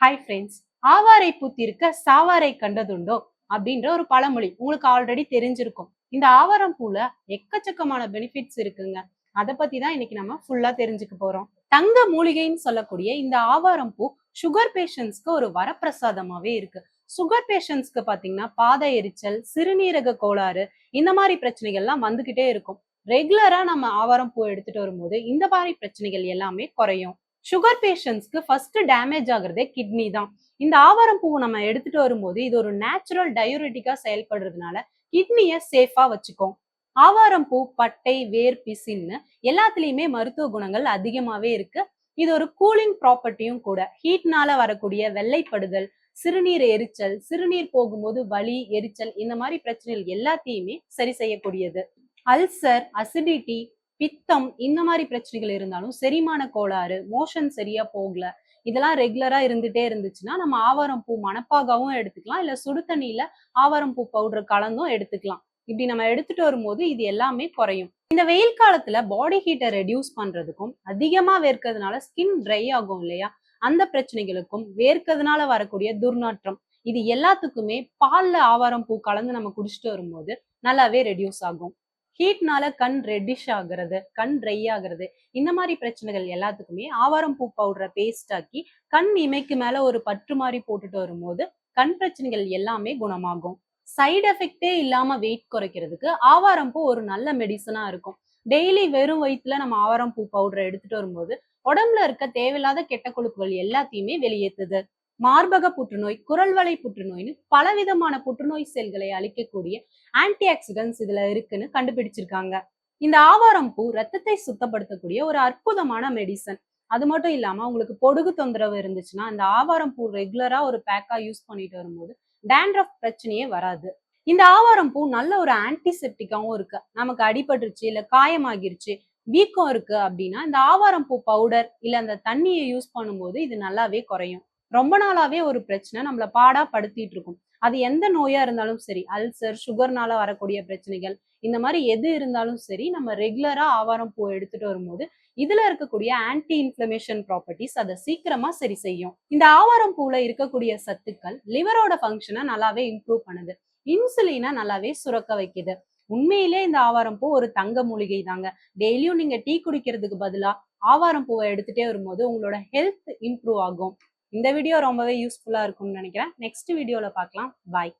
Hi friends ஆவாரை பூத்திருக்க சாவாரை கண்டதுண்டோ? அப்படின்ற ஒரு பழமொழி உங்களுக்கு ஆல்ரெடி தெரிஞ்சிருக்கும். இந்த ஆவாரம் பூல எக்கச்சக்கமான பெனிஃபிட்ஸ் இருக்குங்க. அதை பத்தி தான் இன்னைக்கு நம்ம ஃபுல்லா தெரிஞ்சுக்க போறோம். தங்க மூலிகைன்னு சொல்லக்கூடிய இந்த ஆவாரம் பூ சுகர் பேஷண்ட்ஸ்க்கு ஒரு வரப்பிரசாதமாவே இருக்கு. சுகர் பேஷண்ட்ஸ்க்கு பாத்தீங்கன்னா பாத எரிச்சல் சிறுநீரக கோளாறு இந்த மாதிரி பிரச்சனைகள்லாம் வந்துகிட்டே இருக்கும். ரெகுலரா நம்ம ஆவாரம் பூ எடுத்துட்டு வரும்போது இந்த மாதிரி பிரச்சனைகள் எல்லாமே குறையும். சுகர் பேஷண்ட்ஸ்க்கு ஃபர்ஸ்ட் டேமேஜ் ஆகுறதே கிட்னி தான். இந்த ஆவாரம் பூவை நம்ம எடுத்துட்டு வரும்போது இது ஒரு நேச்சுரல் டயூரிட்டிக்கா செயல்படுறதுனால கிட்னியை சேஃபா வச்சுக்கும். ஆவாரம் பூ பட்டை வேர் பிசின்னு எல்லாத்துலயுமே மருத்துவ குணங்கள் அதிகமாவே இருக்கு. இது ஒரு கூலிங் ப்ராப்பர்ட்டியும் கூட. ஹீட்னால வரக்கூடிய வெள்ளைப்படுதல் சிறுநீர் எரிச்சல் சிறுநீர் போகும்போது வலி எரிச்சல் இந்த மாதிரி பிரச்சனைகள் எல்லாத்தையுமே சரி செய்யக்கூடியது. அல்சர் அசிடிட்டி பித்தம் இந்த மாதிரி பிரச்சனைகள் இருந்தாலும் செரிமான கோளாறு மோஷன் சரியா போகல இதெல்லாம் ரெகுலரா இருந்துட்டே இருந்துச்சுன்னா நம்ம ஆவாரம் பூ மணப்பாகவும் எடுத்துக்கலாம். இல்ல சுடு தண்ணியில ஆவாரம் பூ பவுடர் கலந்தும் எடுத்துக்கலாம். இப்படி நம்ம எடுத்துட்டு வரும்போது இது எல்லாமே குறையும். இந்த வெயில் காலத்துல பாடி ஹீட்டை ரெடியூஸ் பண்றதுக்கும் அதிகமா வேர்க்கிறதுனால ஸ்கின் ட்ரை ஆகும் இல்லையா? அந்த பிரச்சனைகளுக்கும் வேர்க்கிறதுனால வரக்கூடிய துர்நாற்றம் இது எல்லாத்துக்குமே பால்ல ஆவாரம் பூ கலந்து நம்ம குடிச்சிட்டு வரும்போது நல்லாவே ரெடியூஸ் ஆகும். ஹீட்னால கண் ரெட்டிஷ் ஆகுறது கண் ட்ரை ஆகுறது. இந்த மாதிரி பிரச்சனைகள் எல்லாத்துக்குமே ஆவாரம் பூ பவுடரை பேஸ்ட் ஆக்கி கண் இமைக்கு மேல ஒரு பற்று மாதிரி போட்டுட்டு வரும்போது கண் பிரச்சனைகள் எல்லாமே குணமாகும். சைடு எஃபெக்டே இல்லாம வெயிட் குறைக்கிறதுக்கு ஆவாரம் பூ ஒரு நல்ல மெடிசனா இருக்கும். டெய்லி வெறும் வயிற்றுல நம்ம ஆவாரம் பூ பவுடரை எடுத்துட்டு வரும்போது உடம்புல இருக்க தேவையில்லாத கெட்ட கொழுப்புகள் எல்லாத்தையுமே வெளியேற்றுது மார்பக புற்றுநோய் குரல்வளை புற்றுநோய்னு பலவிதமான புற்றுநோய் செல்களை அழிக்கக்கூடிய ஆன்டி ஆக்சிடென்ட்ஸ் இதுல இருக்குன்னு கண்டுபிடிச்சிருக்காங்க. இந்த ஆவாரம் பூ ரத்தத்தை சுத்தப்படுத்தக்கூடிய ஒரு அற்புதமான மெடிசன் அது மட்டும் இல்லாம உங்களுக்கு பொடுகு தொந்தரவு இருந்துச்சுன்னா இந்த ஆவாரம் பூ ரெகுலரா ஒரு பேக்கா யூஸ் பண்ணிட்டு வரும்போது டேண்ட்ரஃப் பிரச்சனையே வராது. இந்த ஆவாரம் பூ நல்ல ஒரு ஆன்டிசெப்டிக்காவும் இருக்கு. நமக்கு அடிபட்டுருச்சு இல்ல காயமாகிருச்சு வீக்கம் இருக்கு அப்படின்னா இந்த ஆவாரம் பூ பவுடர் இல்ல அந்த தண்ணியை யூஸ் பண்ணும்போது இது நல்லாவே குறையும். ரொம்ப நாளாவே ஒரு பிரச்சனை நம்மளை பாடா படுத்திட்டு இருக்கும். அது எந்த நோயா இருந்தாலும் சரி அல்சர் சுகர்னால வரக்கூடிய பிரச்சனைகள் இந்த மாதிரி எது இருந்தாலும் சரி நம்ம ரெகுலரா ஆவாரம் பூ எடுத்துட்டு வரும்போது இதுல இருக்கக்கூடிய ஆன்டி இன்ஃபிளமேஷன் ப்ராப்பர்ட்டிஸ் அதை சீக்கிரமா சரி செய்யும். இந்த ஆவாரம் பூல இருக்கக்கூடிய சத்துக்கள் லிவரோட ஃபங்க்ஷனை நல்லாவே இம்ப்ரூவ் பண்ணுது. இன்சுலினை நல்லாவே சுரக்க வைக்குது. உண்மையிலே இந்த ஆவாரம் பூ ஒரு தங்க மூலிகை தாங்க. டெய்லியும் நீங்க டீ குடிக்கிறதுக்கு பதிலா ஆவாரம் பூவை எடுத்துட்டே வரும்போது உங்களோட ஹெல்த் இம்ப்ரூவ் ஆகும். இந்த வீடியோ ரொம்பவே யூஸ்ஃபுல்லா இருக்கும்னு நினைக்கிறேன். நெக்ஸ்ட் வீடியோல பார்க்கலாம். பாய்